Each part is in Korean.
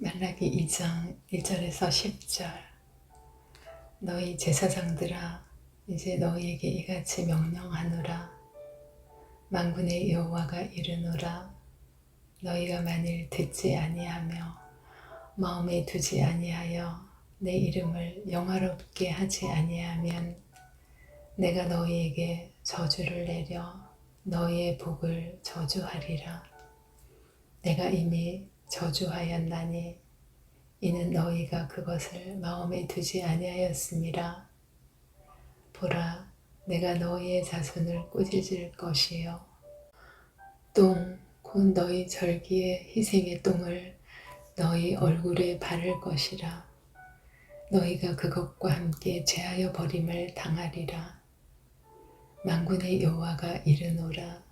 말라기 2장 1절에서 10절. 너희 제사장들아 이제 너희에게 이같이 명령하노라. 만군의 여호와가 이르노라. 너희가 만일 듣지 아니하며 마음에 두지 아니하여 내 이름을 영화롭게 하지 아니하면 내가 너희에게 저주를 내려 너희의 복을 저주하리라. 내가 이미 저주하였나니 이는 너희가 그것을 마음에 두지 아니하였음이라 보라 내가 너희의 자손을 꾸짖을 것이요. 똥 곧 너희 절기의 희생의 똥을 너희 얼굴에 바를 것이라. 너희가 그것과 함께 제하여 버림을 당하리라. 만군의 여호와가 이르노라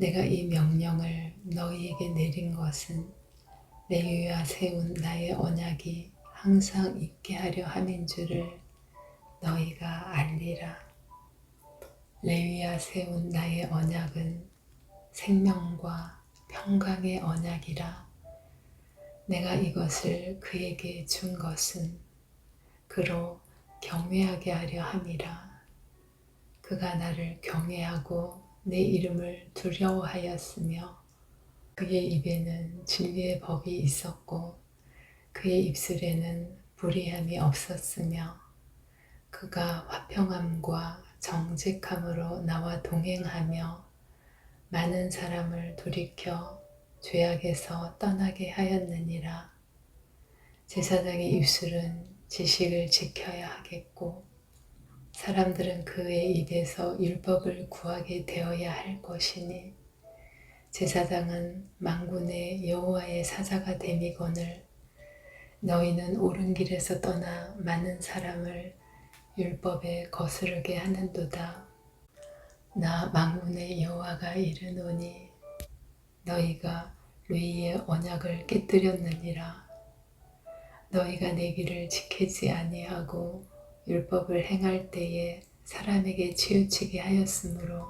내가 이 명령을 너희에게 내린 것은 내 위와 세운 나의 언약이 항상 있게 하려 함인 줄을 너희가 알리라. 레위와 세운 나의 언약은 생명과 평강의 언약이라. 내가 이것을 그에게 준 것은 그로 경외하게 하려 함이라. 그가 나를 경외하고 내 이름을 두려워하였으며 그의 입에는 진리의 법이 있었고 그의 입술에는 불의함이 없었으며 그가 화평함과 정직함으로 나와 동행하며 많은 사람을 돌이켜 죄악에서 떠나게 하였느니라. 제사장의 입술은 지식을 지켜야 하겠고 사람들은 그의 입에서 율법을 구하게 되어야 할 것이니 제사장은 망군의 여호와의 사자가 됨이거늘 너희는 옳은 길에서 떠나 많은 사람을 율법에 거스르게 하는도다. 나 망군의 여호와가 이르노니 너희가 레이의 언약을 깨뜨렸느니라. 너희가 내 길을 지키지 아니하고 율법을 행할 때에 사람에게 치우치게 하였으므로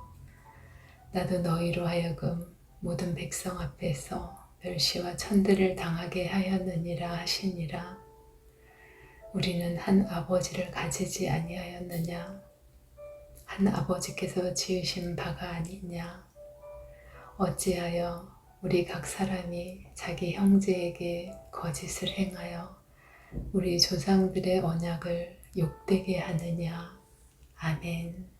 나도 너희로 하여금 모든 백성 앞에서 멸시와 천대를 당하게 하였느니라 하시니라. 우리는 한 아버지를 가지지 아니하였느냐? 한 아버지께서 지으신 바가 아니냐? 어찌하여 우리 각 사람이 자기 형제에게 거짓을 행하여 우리 조상들의 언약을 욕되게 하느냐? 아멘.